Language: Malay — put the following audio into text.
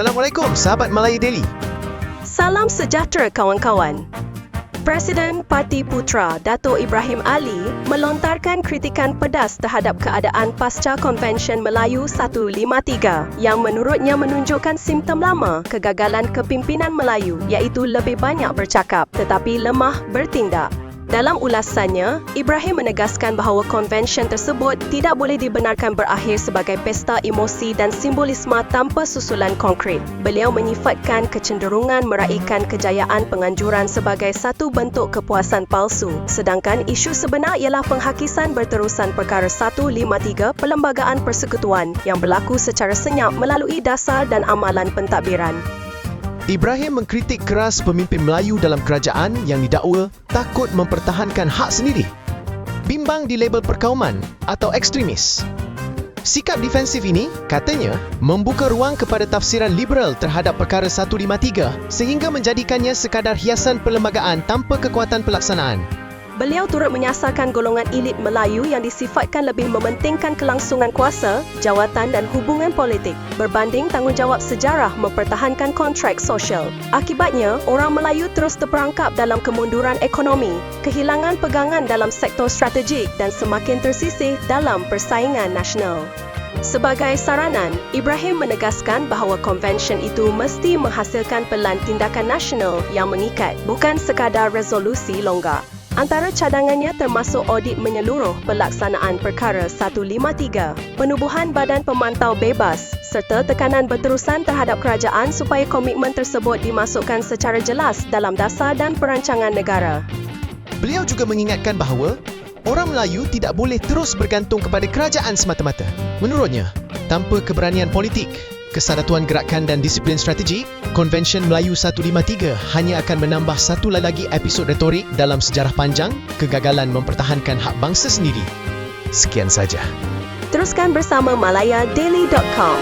Assalamualaikum, sahabat Malaya Daily. Salam sejahtera kawan-kawan. Presiden Parti Putra Dato' Ibrahim Ali melontarkan kritikan pedas terhadap keadaan pasca Konvensyen Melayu 153 yang menurutnya menunjukkan simptom lama kegagalan kepimpinan Melayu iaitu lebih banyak bercakap tetapi lemah bertindak. Dalam ulasannya, Ibrahim menegaskan bahawa konvensyen tersebut tidak boleh dibenarkan berakhir sebagai pesta emosi dan simbolisme tanpa susulan konkret. Beliau menyifatkan kecenderungan meraihkan kejayaan penganjuran sebagai satu bentuk kepuasan palsu, sedangkan isu sebenar ialah penghakisan berterusan perkara 153 Perlembagaan Persekutuan yang berlaku secara senyap melalui dasar dan amalan pentadbiran. Ibrahim mengkritik keras pemimpin Melayu dalam kerajaan yang didakwa takut mempertahankan hak sendiri. Bimbang di label perkauman atau ekstremis. Sikap defensif ini, katanya, membuka ruang kepada tafsiran liberal terhadap perkara 153 sehingga menjadikannya sekadar hiasan perlembagaan tanpa kekuatan pelaksanaan. Beliau turut menyasarkan golongan elit Melayu yang disifatkan lebih mementingkan kelangsungan kuasa, jawatan dan hubungan politik berbanding tanggungjawab sejarah mempertahankan kontrak sosial. Akibatnya, orang Melayu terus terperangkap dalam kemunduran ekonomi, kehilangan pegangan dalam sektor strategik dan semakin tersisih dalam persaingan nasional. Sebagai saranan, Ibrahim menegaskan bahawa konvensyen itu mesti menghasilkan pelan tindakan nasional yang mengikat, bukan sekadar resolusi longgar. Antara cadangannya termasuk audit menyeluruh pelaksanaan perkara 153, penubuhan badan pemantau bebas serta tekanan berterusan terhadap kerajaan supaya komitmen tersebut dimasukkan secara jelas dalam dasar dan perancangan negara. Beliau juga mengingatkan bahawa orang Melayu tidak boleh terus bergantung kepada kerajaan semata-mata. Menurutnya, tanpa keberanian politik, Kesatuan Gerakan dan Disiplin Strategi, Konvensyen Melayu 153 hanya akan menambah satu lagi episod retorik dalam sejarah panjang kegagalan mempertahankan hak bangsa sendiri. Sekian saja. Teruskan bersama malayadaily.com.